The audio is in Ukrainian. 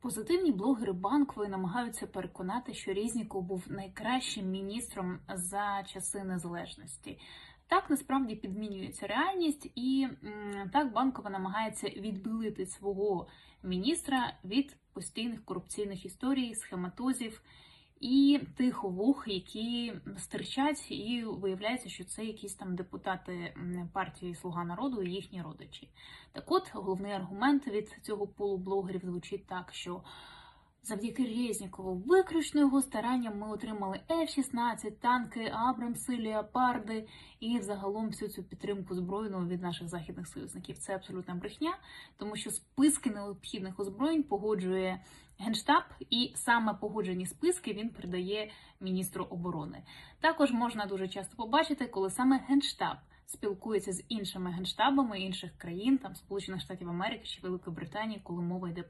Позитивні блогери банкової намагаються переконати, що Різніков був найкращим міністром за часи незалежності. Так насправді підмінюється реальність, і так банкова намагається відбилити свого міністра від постійних корупційних історій, схематозів і тих вух, які стирчать, і виявляється, що це якісь там депутати партії Слуга народу і їхні родичі. Так от, головний аргумент від цього полу блогерів звучить так, що завдяки Резнікову, виключно його старанням ми отримали F-16, танки, Абрамси, Леопарди і взагалом всю цю підтримку збройну від наших західних союзників. Це абсолютна брехня, тому що списки необхідних озброєнь погоджує Генштаб, і саме погоджені списки він передає міністру оборони. Також можна дуже часто побачити, коли саме Генштаб спілкується з іншими генштабами інших країн, там Сполучених Штатів Америки чи Великої Британії, коли мова йде про